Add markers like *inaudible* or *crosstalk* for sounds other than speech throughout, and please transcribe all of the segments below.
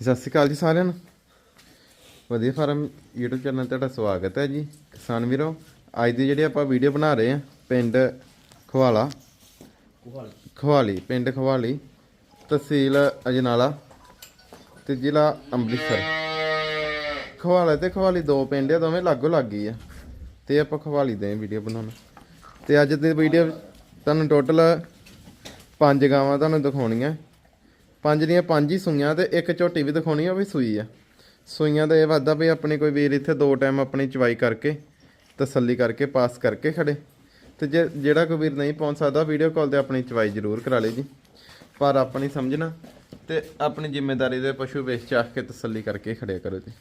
ਸਤਿ ਸ਼੍ਰੀ ਅਕਾਲ ਜੀ ਸਾਰਿਆਂ ਨੂੰ। ਵਧੀਆ ਫਾਰਮ YouTube ਚੈਨਲ ਤੇ ਤੁਹਾਡਾ ਸਵਾਗਤ ਹੈ ਜੀ। ਕਿਸਾਨ ਵੀਰੋ, ਅੱਜ ਦੀ ਜਿਹੜੀ ਆਪਾਂ ਵੀਡੀਓ ਬਣਾ ਰਹੇ ਹਾਂ, ਪਿੰਡ ਖਵਾਲਾ। ਖਵਾਲੀ, ਪਿੰਡ ਖਵਾਲੀ, ਤਹਿਸੀਲ ਅਜਨਾਲਾ ਤੇ ਜ਼ਿਲ੍ਹਾ ਅੰਮ੍ਰਿਤਸਰ। ਖਵਾਲਾ ਤੇ ਖਵਾਲੀ ਦੋ ਪਿੰਡ ਆ, ਦੋਵੇਂ ਲਾਗੋ ਲੱਗੀ ਆ। ਤੇ ਆਪਾਂ ਖਵਾਲੀ ਦੇ ਵੀਡੀਓ ਬਣਾਉਣਾ। ਤੇ ਅੱਜ ਦੀ ਵੀਡੀਓ ਤੁਹਾਨੂੰ ਟੋਟਲ ਪੰਜ ਗਾਵਾਂ ਤੁਹਾਨੂੰ ਦਿਖਾਉਣੀਆਂ। ਪੰਜ ਦੀਆਂ ਪੰਜ ਹੀ ਸੂਈਆਂ ਤੇ ਇੱਕ ਝੋਟੀ ਵੀ ਦਿਖਾਉਣੀ ਆ ਵੀ ਸੂਈ ਆ। ਸੂਈਆਂ ਦਾ ਇਹ ਵਾਦਾ ਵੀ ਆਪਣੀ ਕੋਈ ਵੀਰ ਇੱਥੇ ਦੋ ਟਾਈਮ ਆਪਣੀ ਚਵਾਈ ਕਰਕੇ ਤਸੱਲੀ ਕਰਕੇ ਪਾਸ ਕਰਕੇ ਖੜੇ। ਤੇ ਜੇ ਜਿਹੜਾ ਕੋਈ ਵੀਰ ਨਹੀਂ ਪਹੁੰਚ ਸਕਦਾ ਵੀਡੀਓ ਕਾਲ ਤੇ ਆਪਣੀ ਚਵਾਈ ਜ਼ਰੂਰ ਕਰਾ ਲੇ ਜੀ ਪਰ ਆਪਣੀ ਸਮਝਣਾ ਤੇ ਆਪਣੀ ਜ਼ਿੰਮੇਵਾਰੀ ਦੇ ਪਸ਼ੂ ਵੇਚ ਚਾਹ ਕੇ ਤਸੱਲੀ ਕਰਕੇ ਖੜਿਆ ਕਰੋ ਜੀ।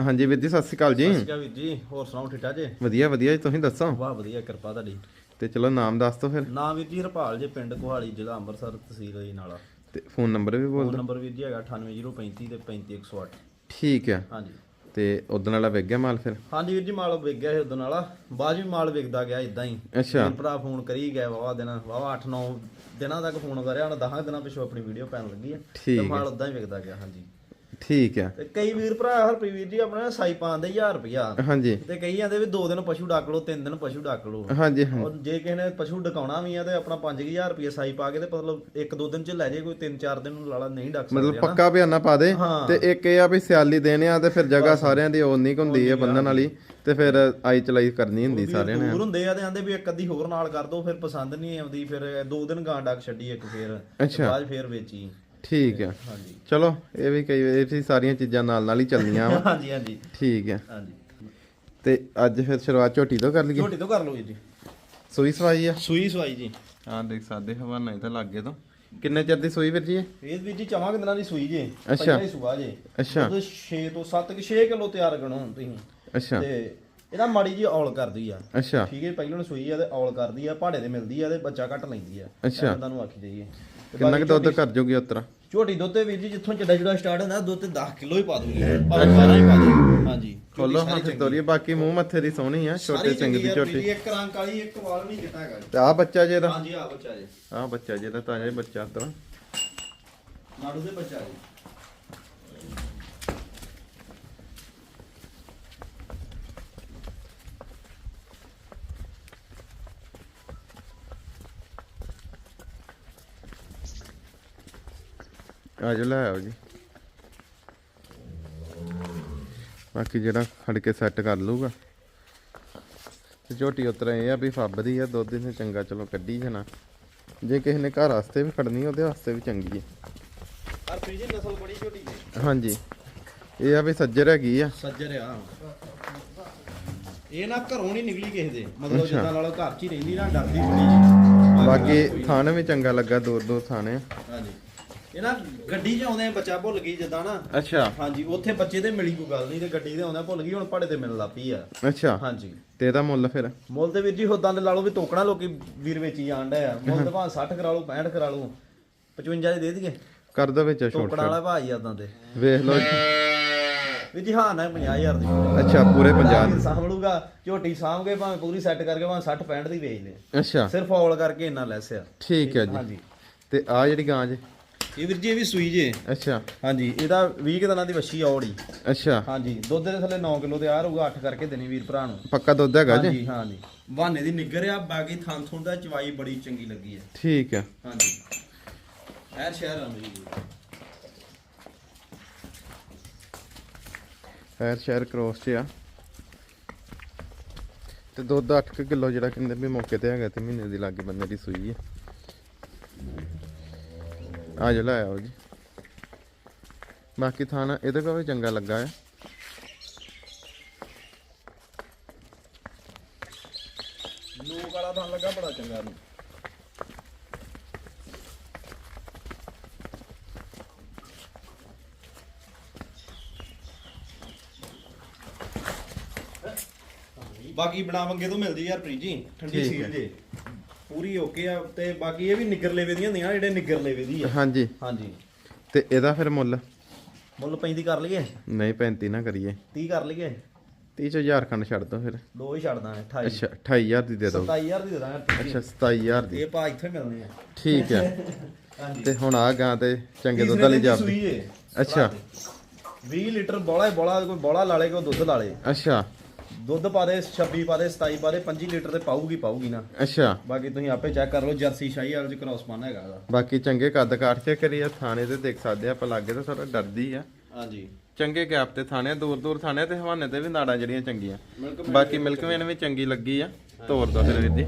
ਹਾਂਜੀ ਵੀਰ ਜੀ ਸਤਿ ਸ਼੍ਰੀ ਅਕਾਲ ਜੀ। ਸਸਿਕਾ ਵੀਰ ਜੀ ਹੋਰ ਸੁਣਾਓ ਠੀਕ ਠਾਕ ਜੇ? ਵਧੀਆ ਵਧੀਆ ਜੀ ਤੁਸੀਂ ਦੱਸੋ? ਵਾਹ ਵਧੀਆ ਕਿਰਪਾ ਤੁਹਾਡੀ। ਤੇ ਚਲੋ ਨਾਮ ਦੱਸ ਦਿਓ ਫਿਰ। ਨਾਮ ਵੀਰ ਜੀ ਹਰਪਾਲ ਜੇ ਪਿੰਡ ਕੁਹਾਲੀ ਜ਼ਿਲ੍ਹਾ ਅੰਮ੍ਰਿਤਸਰ ਤਹਿਸੀਲ ਜੀ ਨਾਲਾ ਤੇ ਫੋਨ ਨੰਬਰ ਵੀ ਬੋਲ ਫੋਨ ਨੰਬਰ ਵੀਰ ਜੀ ਹੈਗਾ 98035 ਤੇ 35108 ਠੀਕ ਆ ਹਾਂਜੀ। ਤੇ ਉਦੋਂ ਵਾਲਾ ਗਿਆ ਮਾਲ ਫਿਰ? ਹਾਂਜੀ ਵੀਰ ਜੀ ਮਾਲ ਵਿਕ ਗਿਆ ਸੀ ਉਦੋਂ ਵਾਲਾ। ਬਾਅਦ ਵੀ ਮਾਲ ਵਿਕਦਾ ਗਿਆ ਇਦਾਂ ਹੀ। ਅੱਛਾ। ਭਰਾ ਫੋਨ ਕਰੀ ਗਏ ਵਾਵਾ ਦਿਨ ਵਾਵਾ 8-9 ਦਿਨਾਂ ਤੱਕ ਫੋਨ ਕਰਿਆ ਹੁਣ 10 ਦਿਨਾਂ ਪਿਛੋਂ ਆਪਣੀ ਵੀਡੀਓ ਪੈਣ ਲੱਗੀ ਹੈ ਠੀਕ ਤੇ। ਮਾਲ ਉਦਾਂ ਹੀ ਵਿਕਦਾ ਗਿਆ ਹਾਂਜੀ। ਠੀਕ ਆ ਤੇ ਕਈ ਵੀਰ ਭਰਾ ਹਰਪ੍ਰੀਤ ਵੀਰ ਜੀ ਆਪਣਾ ਸਾਈ ਪਾਉਂਦੇ 1000 ਰੁਪਿਆ ਹਾਂਜੀ। ਤੇ ਕਈ ਜਾਂਦੇ ਵੀ 2 ਦਿਨ ਪਸ਼ੂ ਡੱਕ ਲਓ 3 ਦਿਨ ਪਸ਼ੂ ਡੱਕ ਲਓ। ਹਾਂਜੀ ਹਾਂ ਔਰ ਜੇ ਕਿਸੇ ਨੇ ਪਸ਼ੂ ਡਕਾਉਣਾ ਵੀ ਆ ਤੇ ਆਪਣਾ 5000 ਰੁਪਏ ਸਾਈ ਪਾ ਕੇ ਤੇ ਮਤਲਬ ਇੱਕ ਦੋ ਦਿਨ ਚ ਲੈ ਜੇ ਕੋਈ 3-4 ਦਿਨ ਨੂੰ ਲਾਲਾ ਨਹੀਂ ਡਕ ਸਕਦੇ ਮਤਲਬ ਪੱਕਾ ਬਿਆਨਾ ਪਾ ਦੇ। ਤੇ ਇੱਕ ਇਹ ਆ ਵੀ ਸਿਆਲੀ ਦੇਣੇ ਆ ਤੇ ਫਿਰ ਜਗ੍ਹਾ ਸਾਰਿਆਂ ਦੀ ਓਨੀ ਹੁੰਦੀ ਹੈ ਬੰਨਣ ਵਾਲੀ। ਤੇ ਫਿਰ ਆਈ ਚਲਾਈ ਕਰਨੀ ਹੁੰਦੀ ਸਾਰਿਆਂ ਨੇ। ਦੂਰ ਹੁੰਦੇ ਆ ਤੇ ਆਂਦੇ ਵੀ ਇੱਕ ਅੱਧੀ ਹੋਰ ਨਾਲ ਕਰ ਦੋ ਫਿਰ ਪਸੰਦ ਨਹੀਂ ਆਉਂਦੀ ਫਿਰ ਦੋ ਦਿਨ ਗਾਂ ਡਕ ਛੱਡੀ ਇੱਕ ਫੇਰ। ਬਾਅਦ ਫੇਰ ਵੇਚੀ। ਠੀਕ ਆ ਹਾਂਜੀ। ਚਲੋ ਇਹ ਵੀ ਕਈ ਇਹ ਵੀ ਸਾਰੀਆਂ ਚੀਜ਼ਾਂ ਨਾਲ ਨਾਲ ਹੀ ਚੱਲਣੀਆਂ ਵਾ। ਹਾਂਜੀ ਹਾਂਜੀ। ਠੀਕ ਆ ਹਾਂਜੀ। ਤੇ ਅੱਜ ਫਿਰ ਸ਼ੁਰੂਆਤ ਝੋਟੀ ਤੋਂ ਕਰ ਲਈਏ? ਝੋਟੀ ਤੋਂ ਕਰ ਲਓ ਜੀ। ਸੂਈ ਸਵਾਈ ਆ? ਸੂਈ ਸਵਾਈ ਜੀ। ਹਾਂ ਦੇਖ ਸਕਦੇ ਹਵਾਨਾ ਹੀ ਤਾਂ ਲੱਗੇ ਤੋਂ। ਕਿੰਨੇ ਚਿਰ ਦੀ ਸੂਈ ਵੀਰ ਜੀ ਇਹ? ਇਹ ਵੀ ਜੀ ਚਵਾਂ ਦਿਨਾਂ ਦੀ ਸੂਈ ਜੇ। ਅੱਛਾ। ਪਹਿਲਾਂ ਹੀ ਸੁਆ ਜੇ। ਅੱਛਾ। ਉਹਦੇ 6 ਤੋਂ 7 ਕਿ 6 ਕਿਲੋ ਤਿਆਰ ਗਣੋ ਤੁਸੀਂ। ਅੱਛਾ। ਤੇ ਇਹਦਾ ਮਾੜੀ ਜੀ ਔਲ ਕਰਦੀ ਆ। ਅੱਛਾ। ਠੀਕ ਹੈ ਪਹਿਲਾਂ ਸੂਈ ਆ ਤੇ ਔਲ ਕਰਦੀ ਆ ਪਹਾੜੇ ਤੇ ਮਿਲਦੀ ਆ ਤੇ ਬੱਚਾ ਘੱਟ ਲੈਂਦੀ ਆ। ਅੱਛਾ। ਇਹਨਾਂ ਨੂੰ ਆਖੀ ਜਾਈਏ। ਕਿੰਨਾ ਕੁ ਦੁੱਧ ਕਰ ਜੋਗੀ ਉਤਰਾ ਝੋਟੀ ਦੁੱਧ ਤੇ ਵੀਰ ਜੀ ਜਿੱਥੋਂ ਚੱਡਾ ਜਿਹੜਾ ਸਟਾਰਟ ਹੁੰਦਾ ਦੁੱਧ ਤੇ 10 ਕਿਲੋ ਹੀ ਪਾ ਦੂਗੀ। ਪਰ 12 ਹੀ ਪਾ ਦੇ ਹਾਂਜੀ ਖੋਲੋ ਝੋਟੀ ਹਾਂ ਸਾਰੀ ਤੋਰੀਏ ਬਾਕੀ ਮੂੰਹ ਮੱਥੇ ਦੀ ਸੋਹਣੀ ਆ ਛੋਟੇ ਸਾਰੀ ਚੰਗੀ ਦੀ ਝੋਟੀ ਇੱਕ ਰੰਗ ਕਾਲੀ ਇੱਕ ਵਾਲ ਨਹੀਂ ਕਿਤਾ ਹੈਗਾ ਤੇ ਆ ਬੱਚਾ ਜੇ ਦਾ ਹਾਂਜੀ ਆ ਬੱਚਾ ਜੀ। ਆ ਬੱਚਾ ਜੇ ਦਾ ਤਾਜ਼ਾ ਹੀ ਬੱਚਾ ਤਰਾ ਨਾੜੂ ਦੇ ਬੱਚਾ ਜੀ। ਆ ਜੋ ਲੈ ਆਓ ਜੀ। ਬਾਕੀ ਜਿਹੜਾ ਖੜ ਕੇ ਸੈੱਟ ਕਰ ਲੂਗਾ ਤੇ ਝੋਟੀ ਉਤਰਾ ਇਹ ਆ ਵੀ ਫੱਬਦੀ ਆ ਦੁੱਧ ਇਹਨੇ ਚੰਗਾ ਚਲੋ ਕੱਢੀ ਜਾਣਾ। ਜੇ ਕਿਸੇ ਨੇ ਘਰ ਵਾਸਤੇ ਵੀ ਖੜਨੀ ਉਹਦੇ ਵਾਸਤੇ ਵੀ ਚੰਗੀ ਹੈ ਪਰ ਫਰੀ ਜੀ ਨਸਲ ਬੜੀ ਝੋਟੀ ਦੀ ਹਾਂਜੀ। ਇਹ ਆ ਵੀ ਸੱਜਰ ਹੈਗੀ ਆ। ਸੱਜਰ ਆ। ਇਹ ਨਾ ਘਰੋਂ ਨਹੀਂ ਨਿਕਲੀ ਕਿਸੇ ਦੇ। ਮਤਲਬ ਜਿੱਦਾਂ ਨਾਲ ਘਰ 'ਚ ਹੀ ਰਹਿੰਦੀ ਨਾ ਡਰਦੀ ਬੜੀ ਬਾਕੀ ਥਾਣ ਵੀ ਚੰਗਾ ਲੱਗਾ ਦੋ ਦੋ ਥਾਣੇ। ਹਾਂਜੀ। ਇਹ ਨਾ ਗੱਡੀ 'ਚ ਆਉਂਦੇ ਬੱਚਾ ਭੁੱਲ ਗਈ ਜਿੱਦਾਂ ਨਾ। ਅੱਛਾ। ਹਾਂਜੀ ਉੱਥੇ ਬੱਚੇ ਤੇ ਮਿਲੀ ਕੋਈ ਗੱਲ ਨਹੀਂ ਤੇ ਗੱਡੀ ਤੇ ਆਉਂਦਾ ਭੁੱਲ ਗਈ ਹੁਣ ਪਹਾੜੇ ਤੇ ਮਿਲਣ ਲੱਗ ਪਈ ਆ। ਅੱਛਾ। ਹਾਂਜੀ। ਤੇ ਇਹਦਾ ਮੁੱਲ ਫਿਰ? ਮੁੱਲ ਤੇ ਵੀਰ ਜੀ ਹੋਦਾਂ ਦੇ ਲਾ ਲਓ ਵੀ ਤੋਕਣਾ ਲੋਕੀ ਵੀਰ ਵੇਚੀ ਜਾਣ ਡਿਆ। ਆ ਮੁੱਲ ਤੇ ਭਾਵੇਂ *laughs* 60 ਕਰਾ ਲਓ 65 ਕਰਾ ਲਓ 55 ਦੇ ਦੇ ਦਈਏ। ਕਰ ਦੋ ਵਿੱਚ ਛੋਟ ਤੋਕਣਾ ਵਾਲਾ ਭਾਈ ਆਦਾਂ ਤੇ ਵੇਖ ਲਓ ਵੀਰ ਜੀ ਹਾਂ ਨਾ 50000 ਦੀ। ਅੱਛਾ ਪੂਰੇ ਪੰਜਾਬ ਵੀਰ ਸਾਂਭ ਲੂਗਾ ਝੋਟੀ ਸਾਂਭ ਕੇ ਭਾਵੇਂ ਪੂਰੀ ਸੈੱਟ ਕਰਕੇ ਭਾਵੇਂ 60 65 ਦੀ ਵੇਚ ਲੈ ਅੱਛਾ। ਸਿਰਫ ਔਲ ਕਰਕੇ ਇੰਨਾ ਲੈਸ ਆ। ਠੀਕ ਹੈ ਜੀ। ਹਾਂਜੀ। ਤੇ ਆ ਜਿਹੜੀ ਗਾਂ ਜੇ? ਇਹ ਵੀਰ ਜੀ ਇਹ ਵੀ ਸੂਈ ਜੇ। ਅੱਛਾ। ਹਾਂਜੀ ਇਹਦਾ 20 ਕੁ ਦਿਨਾਂ ਦੀ ਵੱਛੀ ਔੜੀ। ਅੱਛਾ। ਹਾਂਜੀ ਦੁੱਧ ਦੇ ਥੱਲੇ 9 ਕਿਲੋ ਤਿਆਰ ਹੋਊਗਾ 8 ਕਰਕੇ ਦੇਣੀ ਵੀਰ ਭਰਾ ਨੂੰ। ਪੱਕਾ ਦੁੱਧ ਹੈਗਾ ਜੀ? ਹਾਂਜੀ ਹਾਂਜੀ। ਬਹਾਨੇ ਦੀ ਨਿੱਗਰ ਆ ਬਾਕੀ ਥਾਂ ਥੁਣ ਦਾ ਚਵਾਈ ਬੜੀ ਚੰਗੀ ਲੱਗੀ ਹੈ ਠੀਕ ਹੈ ਹਾਂਜੀ। ਐਰ ਸ਼ਹਿਰ ਆ ਮੇਰੀ ਫੈਰ ਸ਼ਹਿਰ ਕ੍ਰੋਸ 'ਚ ਆ। ਤੇ ਦੁੱਧ 8 ਕਿਲੋ ਜਿਹੜਾ ਕਹਿੰਦੇ ਵੀ ਮੌਕੇ ਤੇ ਹੈਗਾ ਤੇ ਮਹੀਨੇ ਦੀ ਲਾਗੇ ਬੰਦੇ ਦੀ ਸੂਈ ਹੈ ਆ ਜੋ ਲੈ ਆਓ ਜੀ। ਬਾਕੀ ਥਾਣਾ ਇਹਦੇ ਕੋਲ ਵੀ ਚੰਗਾ ਲੱਗਾ ਹੈ। ਲੋਕ ਵਾਲਾ ਥਾਂ ਲੱਗਾ ਬੜਾ ਚੰਗਾ ਨੂੰ ਬਾਕੀ ਬਣਾ ਮੰਗੇ ਤੋਂ ਮਿਲਦੀ ਯਾਰ ਪ੍ਰੀਤ ਜੀ ਠੰਡੀ ਠੀਕ ਸੀਲ। ਜੇ। ਪੂਰੀ ਓਕੇ ਆ ਤੇ ਬਾਕੀ ਇਹ ਵੀ ਨਿੱਗਰ ਲੇਵੇ ਦੀਆਂ ਹੁੰਦੀਆਂ ਜਿਹੜੇ ਨਿੱਗਰ ਲੇਵੇ ਦੀ ਆ। ਹਾਂਜੀ। ਹਾਂਜੀ। ਤੇ ਇਹਦਾ ਫਿਰ ਮੁੱਲ? ਮੁੱਲ 35 ਕਰ ਲਈਏ। ਨਹੀਂ 35 ਨਾ ਕਰੀਏ। 30 ਕਰ ਲਈਏ। 30 ਚ ਹਜ਼ਾਰ ਖੰਡ ਛੱਡ ਦੋ ਫਿਰ। ਦੋ ਹੀ ਛੱਡ ਦਾਂਗੇ 28 ਅੱਛਾ 28000 ਦੀ ਦੇ ਦਿਓ। 27000 ਦੀ ਦੇ ਦਾਂਗੇ। ਅੱਛਾ 27000 ਦੀ। ਇਹ ਭਾ ਇੱਥੇ ਮਿਲਣੇ ਆ। ਠੀਕ ਹੈ ਹਾਂਜੀ। ਤੇ ਹੁਣ ਆ ਗਾਂ ਤੇ ਚੰਗੇ ਦੁੱਧ ਵਾਲੀ ਦੀ ਜਾਪਦੀ। ਅੱਛਾ। 20 ਲੀਟਰ ਬੋਲਾ ਬੋਲਾ ਕੋਈ ਬੋਲਾ ਲਾਲੇ ਕੋਈ ਦੁੱਧ ਲਾਲੇ ਅੱਛਾ। ਦੁੱਧ ਪਾ ਦੇ 26 ਪਾ ਦੇ 27 ਪਾ ਦੇ 25 ਲੀਟਰ ਤੇ ਪਾਊਗੀ ਪਾਊਗੀ ਨਾ। ਅੱਛਾ। ਬਾਕੀ ਤੁਸੀਂ ਆਪੇ ਚੈੱਕ ਕਰ ਲਓ ਜਰਸੀ ਸ਼ਾਹੀ ਵਾਲੇ ਚ ਕ੍ਰਾਸ ਪਾਣਾ ਹੈਗਾ ਇਹਦਾ ਬਾਕੀ ਚੰਗੇ ਕੱਦ ਕਾਠ ਕੇ ਕਰੀਏ ਥਾਣੇ ਤੇ ਦੇਖ ਸਕਦੇ ਆ ਆਪਾਂ ਲਾਗੇ ਤਾਂ ਥੋੜਾ ਡਰਦੀ ਆ। ਹਾਂਜੀ। ਚੰਗੇ ਗੈਪ ਤੇ ਥਾਣੇ ਦੂਰ ਦੂਰ ਥਾਣੇ ਤੇ ਹਵਾਨੇ ਤੇ ਵੀ ਨਾੜਾਂ ਜਿਹੜੀਆਂ ਚੰਗੀਆਂ। ਬਾਕੀ ਮਿਲਕ ਵੇਨ ਵੀ ਚੰਗੀ ਲੱਗੀ ਆ। ਤੋਰ ਦੋ ਫਿਰ ਵੀਰ ਜੀ।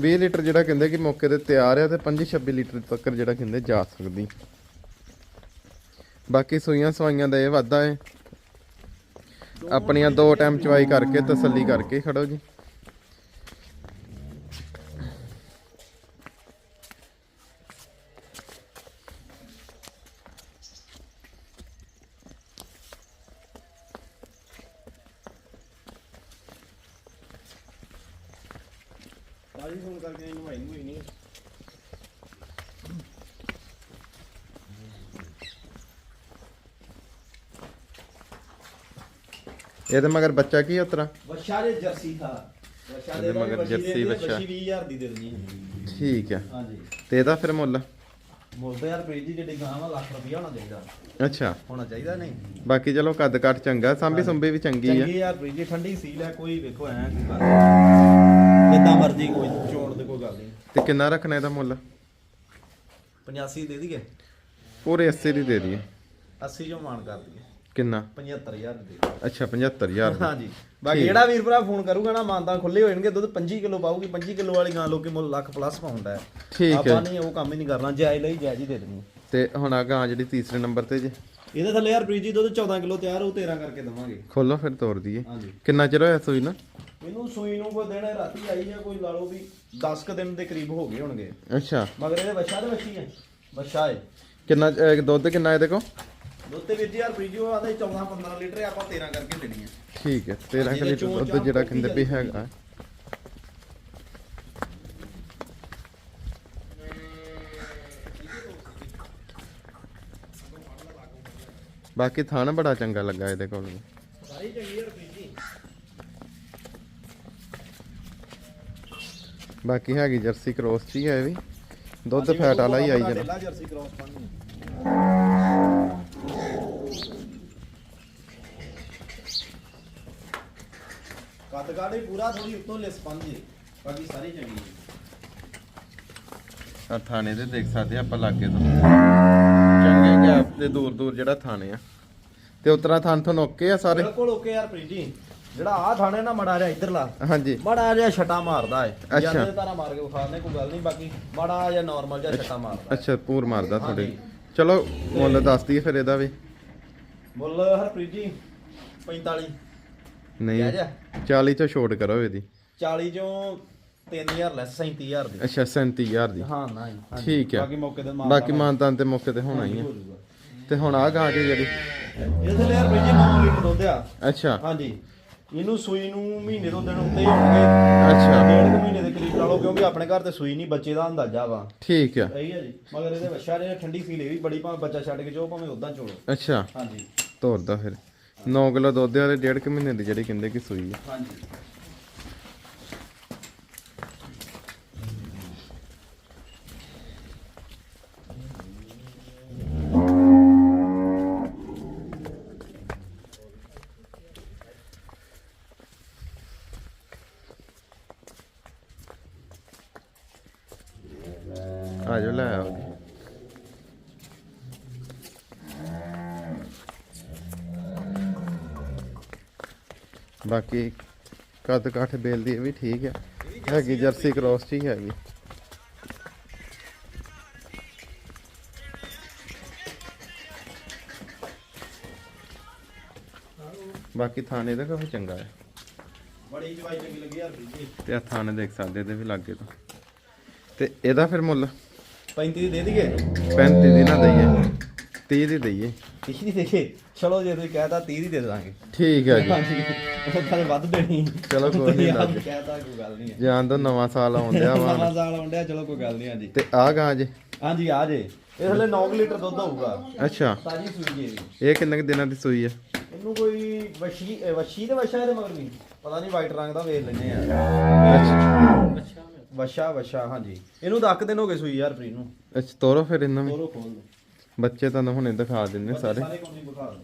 20 ਲੀਟਰ ਜਿਹੜਾ ਕਹਿੰਦੇ ਕਿ ਮੌਕੇ ਤੇ ਤਿਆਰ ਆ ਤੇ 25 26 ਲੀਟਰ ਤੱਕ ਜਿਹੜਾ ਕਹਿੰਦੇ ਜਾ ਸਕਦੀ। ਬਾਕੀ ਸੂਈਆਂ ਸਵਾਈਆਂ ਦਾ ਇਹ ਵਾਧਾ ਹੈ ਆਪਣੀਆਂ ਦੋ ਟਾਈਮ ਚਵਾਈ ਕਰਕੇ ਤਸੱਲੀ ਕਰਕੇ ਖੜੋ ਜੀ। ਤਾਜੀ ਫੋਨ ਕਰਕੇ ਇਹਨੂੰ ਆਈ ਨਹੀਂ। ਇਹਦੇ ਮਗਰ ਬੱਚਾ ਕੀ ਉਤਰਾ? ਬੱਚਾ ਦੇ ਜਰਸੀ ਥਾ ਬੱਚਾ ਦੇ ਇਹਦੇ ਮਗਰ ਜਰਸੀ ਬੱਚਾ। 20000 ਦੀ ਦੇ ਦੇਣੀ ਠੀਕ ਆ। ਹਾਂਜੀ। ਤੇ ਇਹਦਾ ਫਿਰ ਮੁੱਲ? ਮੁੱਲ ਯਾਰ ਪ੍ਰੀਤ ਜੀ ਜਿਹੜੀ ਗਾਂ ਵਾ ਲੱਖ ਰੁਪਈਆ ਹੋਣਾ ਚਾਹੀਦਾ। ਅੱਛਾ। ਹੋਣਾ ਚਾਹੀਦਾ ਨਹੀਂ। ਬਾਕੀ ਚਲੋ ਕੱਦ ਕਾਠ ਚੰਗਾ ਸਾਂਭੀ ਸੁੰਭੀ ਵੀ ਚੰਗੀ ਆ। ਚੰਗੀ ਯਾਰ ਪ੍ਰੀਤ ਜੀ ਠੰਡੀ ਸੀਲ ਹੈ ਕੋਈ ਵੇਖੋ ਐ। ਜਿੱਦਾਂ ਮਰਜ਼ੀ ਕੋਈ ਚੋਣ ਦੇ ਕੋਈ ਗੱਲ ਨਹੀਂ। ਤੇ ਕਿੰਨਾ ਰੱਖਣਾ ਇਹਦਾ ਮੁੱਲ? 85 ਦੇ ਦਈਏ। ਪੂਰੇ 80 ਦੀ ਦੇ ਦਈਏ। 80 ਜੋ ਮਾਨ ਕਰ ਦਈਏ। ਕਿੰਨਾ? 75000 ਦੇ ਦਈਏ ਅੱਛਾ 75000 ਦਾ। ਹਾਂਜੀ। ਬਾਕੀ ਜਿਹੜਾ ਵੀਰ ਭਰਾ ਫੋਨ ਕਰੂਗਾ ਨਾ ਮਾਨਦਾਨ ਖੁੱਲੇ ਹੋਣਗੇ ਦੁੱਧ 25 ਕਿਲੋ ਪਾਊਗੀ 25 ਕਿਲੋ ਵਾਲੀ ਗਾਂ ਲੋਕੀ ਮੁੱਲ ਲੱਖ ਪਲੱਸ ਪਾਉਂਦਾ ਹੈ। ਠੀਕ ਹੈ। ਆਪਾਂ ਨਹੀਂ ਉਹ ਕੰਮ ਹੀ ਨਹੀਂ ਕਰਨਾ ਜਾਇਜ਼ ਲਈ ਜਾਇਜ਼ ਹੀ ਦੇ ਦੇਣੀ ਤੇ ਹੁਣ ਆ ਗਾਂ ਜਿਹੜੀ ਤੀਸਰੇ ਨੰਬਰ ਤੇ ਜੇ। ਇਹਦੇ ਥੱਲੇ ਯਾਰ ਪ੍ਰੀਤ ਜੀ ਦੁੱਧ 14 ਕਿਲੋ ਤਿਆਰ ਉਹ 13 ਕਰਕੇ ਦਵਾਂਗੇ। ਖੋਲੋ ਫਿਰ ਤੋੜ ਦਈਏ। ਹਾਂਜੀ। ਕਿੰਨਾ ਚਿਰ ਹੋਇਆ ਸੂਈ ਨਾ? ਇਹਨੂੰ ਸੂਈ ਨੂੰ ਕੋਈ ਦਿਨ ਰਾਤੀ ਆਈ ਜਾਂ ਕੋਈ ਲਾ ਲਓ ਵੀ 10 ਕ ਦਿਨ ਦੇ ਕਰੀਬ ਹੋ ਗਏ ਹੋਣਗੇ। ਅੱਛਾ। ਮਗਰ ਇਹਦੇ ਬੱਚਾ ਤੇ ਬੱਚੀ ਹੈ ਬੱਚਾ ਹੈ। ਕਿੰਨਾ ਅਹ, ਦੁੱਧ ਕਿੰਨਾ ਇਹਦੇ ਕੋ ਦੁੱਧ ਤੇ ਵੀਰ ਜੀ ਯਾਰ ਵੀਡੀਓ ਆਦੇ 14 15 ਲੀਟਰ ਆਪਾਂ 13 ਕਰਕੇ ਦੇਣੀ ਹੈ ਠੀਕ ਹੈ 13 ਜਿਹਦੇ ਲੀਟਰ ਚੋਂ ਦੁੱਧ ਜਿਹੜਾ ਕਹਿੰਦੇ ਵੀ ਹੈਗਾ ਬਾਕੀ ਥਾਣ ਬੜਾ ਚੰਗਾ ਲੱਗਾ ਇਹਦੇ ਕੋਲ। ਸਾਰੀ ਚੰਗੀ ਯਾਰ ਬਾਕੀ ਹੈਗੀ ਜਰਸੀ ਕ੍ਰੋਸ ਚ ਹੀ ਇਹ ਵੀ। ਦੁੱਧ ਫੈਟ ਵਾਲਾ ਹੀ ਆਈ ਢੇਲਾ ਜਰਸੀ ਕ੍ਰਾਸ ਪਾਣੀ। ਕਾੜੇ ਪੂਰਾ ਥੋੜੀ ਉੱਤੋਂ ਲਿਸ ਪੰਜ ਬਾਕੀ ਸਾਰੀ ਚੰਗੀ ਹੈ। ਆ ਥਾਣੇ ਦੇ ਦੇਖ ਸਕਦੇ ਆ ਆਪਾਂ ਲਾਗੇ ਤੋਂ। ਚੰਗੇ ਗੈਪ ਦੇ ਦੂਰ ਦੂਰ ਜਿਹੜਾ ਥਾਣੇ ਆ। ਤੇ ਉਤਰਾ ਥਾਣ ਤੋਂ ਓਕੇ ਆ ਸਾਰੇ? ਬਿਲਕੁਲ ਓਕੇ ਯਾਰ ਪ੍ਰੀਤ ਜੀ। ਜਿਹੜਾ ਆ ਥਾਣੇ ਨਾ ਮੜਾ ਜਿਹਾ ਇੱਧਰਲਾ। ਹਾਂਜੀ। ਮੜਾ ਜਿਹਾ ਛਟਾ ਮਾਰਦਾ ਹੈ ਅੱਛਾ। ਜਾਂਦੇ ਤਾਰਾ ਮਾਰ ਕੇ ਵਿਖਾਣੇ ਕੋਈ ਗੱਲ ਨਹੀਂ ਬਾਕੀ ਮੜਾ ਜਿਹਾ ਨਾਰਮਲ ਜਿਹਾ ਛਟਾ ਮਾਰਦਾ ਅੱਛਾ ਪੂਰ ਮਾਰਦਾ ਥੋੜੇ ਹਾਂਜੀ। ਚਲੋ ਮੁੱਲ ਦੱਸ ਦਈਏ ਫਿਰ ਇਹਦਾ ਵੀ। ਮੁੱਲ ਹਰਪ੍ਰੀਤ ਜੀ 45 ਨਹੀਂ। ਕਹਿ ਜਾ। 40 ਤੋਂ ਛੋਟ ਕਰੋ ਇਹਦੀ। 40 ਚੋਂ 3000 ਲੈਸ 37000 ਦੀ। ਅੱਛਾ 37000 ਦੀ। ਹਾਂ ਨਾ ਜੀ ਹਾਂਜੀ। ਠੀਕ ਹੈ। ਬਾਕੀ ਮੌਕੇ ਤੇ ਮਾਰ ਬਾਕੀ ਤੇ ਮੌਕੇ ਤੇ ਹੋਣਾ ਹੀ ਆ ਤੇ ਹੁਣ ਆ ਗਾਂ ਜੇ ਜਿਹੜੀ ਇਹ ਥੱਲੇ ਯਾਰ ਵੀਰ ਜੀ 9 ਲੀਟਰ ਦੁੱਧ ਆ। ਅੱਛਾ। ਹਾਂਜੀ। ਇਹਨੂੰ ਸੂਈ ਨੂੰ ਮਹੀਨੇ ਤੋਂ ਦਿਨ ਉੱਤੇ ਹੀ ਹੋਣਗੇ। ਅੱਛਾ। ਡੇਢ ਕੁ ਮਹੀਨੇ ਦੇ ਕਰੀਬ ਲਾ ਲਓ ਕਿਉਂਕਿ ਆਪਣੇ ਘਰ ਤੇ ਸੂਈ ਨਹੀਂ ਬੱਚੇ ਦਾ ਅੰਦਾਜ਼ਾ ਵਾ। ਠੀਕ ਆ। ਸਹੀ ਹੈ ਜੀ। ਮਗਰ ਇਹਦੇ ਬੱਚਾ ਨੇ ਠੰਡੀ ਫੀਲ ਇਹ ਵੀ ਬੜੀ ਭਾਵੇਂ ਬੱਚਾ ਛੱਡ ਕੇ ਜਾਓ ਭਾਵੇਂ ਉਦਾਂ ਚੋਲੋ ਅੱਛਾ। ਹਾਂਜੀ। ਤੋਰਦਾ ਫਿਰ। 9 ਕਿਲੋ ਦੁੱਧ ਆ ਤੇ ਡੇਢ ਕੁ ਮਹੀਨੇ ਦੀ ਜਿਹੜੀ ਕਹਿੰਦੇ ਕਿ ਸੂਈ ਆ। ਹਾਂਜੀ। ਬਾਕੀ ਕੱਦ ਕਾਠ ਬੇਲ ਦੀ ਇਹ ਵੀ ਠੀਕ ਹੈ ਹੈਗੀ ਜਰਸੀ ਕ੍ਰੋਸ ਚ ਹੀ ਹੈਗੀ। ਬਾਕੀ ਥਾਣੇ ਦਾ ਕਾਫੀ ਚੰਗਾ ਹੈ। ਬੜੀ ਜਵਾਈ ਚੰਗੀ ਲੱਗੀ ਯਾਰ ਜੀ ਤੇ ਆ ਥਾਣੇ ਦੇਖ ਸਕਦੇ ਇਹਦੇ ਵੀ ਲੱਗੇ ਤੋਂ। ਤੇ ਇਹਦਾ ਫਿਰ ਮੁੱਲ 35 ਦੀ ਦੇ ਦਈਏ? 35 ਦੀ ਨਾ ਦਈਏ। 30 ਦੀ ਦਈਏ। 30 ਦੀ ਦੇਖੇ ਚਲੋ ਜੇ ਤੁਸੀਂ ਕਹਿਤਾ 30 ਦੀ ਦੇ ਦਾਂਗੇ। ਠੀਕ ਹੈ ਜੀ ਹਾਂਜੀ ਉਹ ਤਾਂ ਵੱਧ ਦੇਣੀ। ਚਲੋ ਕੋਈ ਨੀ, ਲੱਗ। ਕਹਿਤਾ ਕੋਈ ਗੱਲ ਨਹੀਂ ਹੈ ਜਾਨ ਦਾ ਨਵਾਂ ਸਾਲ ਆਉਂਦਿਆ ਵਾ। ਨਵਾਂ ਸਾਲ ਆਉਂਦਿਆ ਚਲੋ ਕੋਈ ਗੱਲ ਨਹੀਂ ਹਾਂਜੀ ਤੇ ਆ ਗਾਂ ਜੇ। ਹਾਂਜੀ ਆ ਜੇ। ਇਹ ਹਲੇ 9 ਲੀਟਰ ਦੁੱਧ ਹੋਊਗਾ। ਅੱਛਾ। ਤਾਜੀ ਸੂਈ ਇਹਦੀ। ਇਹ ਕਿੰਨੇ ਦਿਨਾਂ ਦੀ ਸੂਈ ਹੈ ਇਹਨੂੰ ਕੋਈ ਵਸ਼ੀ ਵਸ਼ੀ ਤੇ ਵਸ਼ਾ ਇਹਦੇ ਮਗਰ ਨਹੀਂ ਪਤਾ ਨਹੀਂ ਵਾਈਟ ਰੰਗ ਦਾ ਵੇਖ ਲੈਨੇ ਆ। ਅੱਛਾ। ਵਸ਼ਾ ਵਸ਼ਾ ਹਾਂਜੀ ਇਹਨੂੰ ਤਾਂ ਅੱਕ ਦਿਨ ਹੋ ਗਏ ਸੂਈ ਯਾਰ ਪ੍ਰੀ ਨੂੰ। ਅੱਛਾ ਤੋਰੋ ਫਿਰ ਇਹਨਾਂ ਨੂੰ ਤੋਰੋ ਖੋਲ। ਦੋ ਬੱਚੇ ਤੁਹਾਨੂੰ ਹੁਣੇ ਦਿਖਾ ਦਿੰਨੇ ਸਾਰੇ। ਸਾਰੇ ਬੁਖਾਰ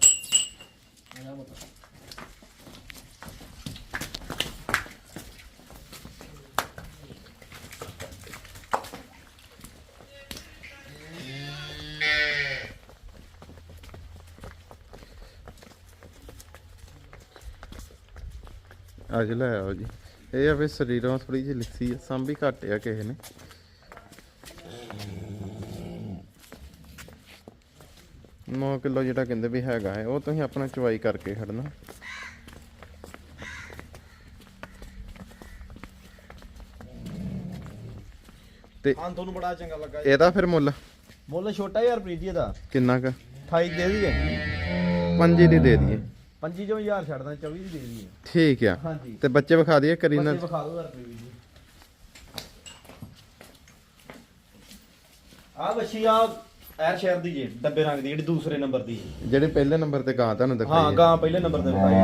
ਅੱਜ ਲੈ ਆਓ ਜੀ। ਇਹ ਆ ਵੀ ਸਰੀਰੋਂ ਥੋੜੀ ਜਿਹੀ ਲਿੱਸੀ ਆ ਸਾਂਭੀ ਘੱਟ ਆ ਕਿਸੇ ਨੇ। ਨੌ ਕਿਲੋ ਜਿਹੜਾ ਕਹਿੰਦੇ ਵੀ ਹੈਗਾ ਹੈ ਉਹ ਤੁਸੀਂ ਆਪਣਾ ਚਵਾਈ ਕਰਕੇ ਖੜਨਾ। ਤੇ ਹਾਂ ਤੁਹਾਨੂੰ ਬੜਾ ਚੰਗਾ ਲੱਗਾ ਇਹਦਾ ਫਿਰ ਮੁੱਲ? ਮੁੱਲ ਛੋਟਾ ਯਾਰ ਪ੍ਰੀਤ ਜੀ ਇਹਦਾ। ਕਿੰਨਾ ਕ? 28 ਦੇ ਦਈਏ। ਪੰਜੀ ਦੀ ਦੇ ਦਈਏ। 25 ਜੋ ਹਜ਼ਾਰ ਛੱਡਦਾ 24 ਦੀ ਦੇ ਦਈਏ। ਠੀਕ ਆ। ਹਾਂਜੀ। ਤੇ ਬੱਚੇ ਵਿਖਾ ਦਈਏ ਕਰੀਨਾ ਬੱਚੇ ਵਿਖਾ ਦਿਓ ਯਾਰ ਪ੍ਰੀਤ ਜੀ। ਆ ਬੱਚੀ ਆ ਐਰ ਸ਼ਹਿਰ ਦੀ ਜੇ ਡੱਬੇ ਰੰਗ ਦੀ ਜਿਹੜੀ ਦੂਸਰੇ ਨੰਬਰ ਦੀ ਜਿਹੜੇ ਪਹਿਲੇ ਨੰਬਰ ਤੇ ਗਾਂ ਤੁਹਾਨੂੰ ਹਾਂ ਦਿਖਾਈ ਹੈ ਗਾਂ ਪਹਿਲੇ ਨੰਬਰ ਤੇ ਵਿਖਾਈ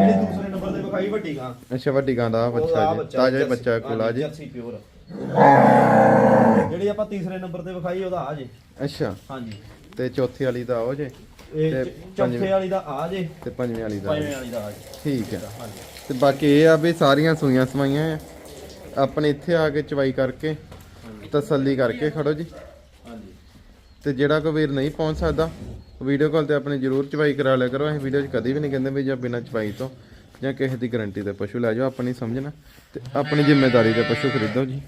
ਜਿਹੜੀ ਦੂਸਰੇ ਨੰਬਰ ਤੇ ਵਿਖਾਈ ਵੱਡੀ ਗਾਂ। ਅੱਛਾ ਵੱਡੀ ਗਾਂ ਦਾ ਆਹ ਬੱਚਾ ਜੀ ਤਾਜ਼ਾ ਹੀ ਬੱਚਾ ਕੋਲ ਜੀ। Jersey pure. ਜਿਹੜੀ ਆਪਾਂ ਤੀਸਰੇ ਨੰਬਰ ਤੇ ਵਿਖਾਈ ਉਹਦਾ ਆ ਜੇ। ਅੱਛਾ। ਹਾਂਜੀ। ਤੇ ਚੌਥੀ ਵਾਲੀ ਦਾ ਉਹ ਜੇ? ਇਹ ਤੇ ਚ- ਪੰਜਵੀਂ- ਵਾਲੀ ਦਾ ਆ ਜੇ। ਤੇ ਪੰਜਵੀਂ ਵਾਲੀ ਦਾ ਪੰਜਵੇਂ ਵਾਲੀ ਦਾ ਆ ਜੇ। ਠੀਕ ਹੈ। ਹਾਂਜੀ। ਤੇ ਬਾਕੀ ਇਹ ਆ ਵੀ ਸਾਰੀਆਂ ਸੂਈਆਂ ਸਵਾਈਆਂ ਆ। ਆਪਣੇ ਇੱਥੇ ਆ ਕੇ ਚਵਾਈ ਕਰਕੇ ਤਸੱਲੀ ਕਰਕੇ ਖੜੋ ਜੀ। ਤੇ ਜਿਹੜਾ ਕੋਈ ਵੀਰ ਨਹੀਂ ਪਹੁੰਚ ਸਕਦਾ ਵੀਡੀਓ ਕਾਲ ਤੇ ਆਪਣੀ ਜ਼ਰੂਰ ਚਵਾਈ ਕਰਾ ਲਿਆ ਕਰੋ। ਅਸੀਂ ਵੀਡੀਓ 'ਚ ਕਦੇ ਵੀ ਨਹੀਂ ਕਹਿੰਦੇ ਵੀ ਜਾਂ ਬਿਨਾਂ ਚਵਾਈ ਤੋਂ ਜਾਂ ਕਿਸੇ ਦੀ ਗਾਰੰਟੀ ਤੇ ਪਸ਼ੂ ਲੈ ਜਾਓ ਆਪਣੀ ਸਮਝਣਾ। ਤੇ ਆਪਣੀ ਜ਼ਿੰਮੇਵਾਰੀ ਤੇ ਪਸ਼ੂ ਖਰੀਦੋ ਜੀ।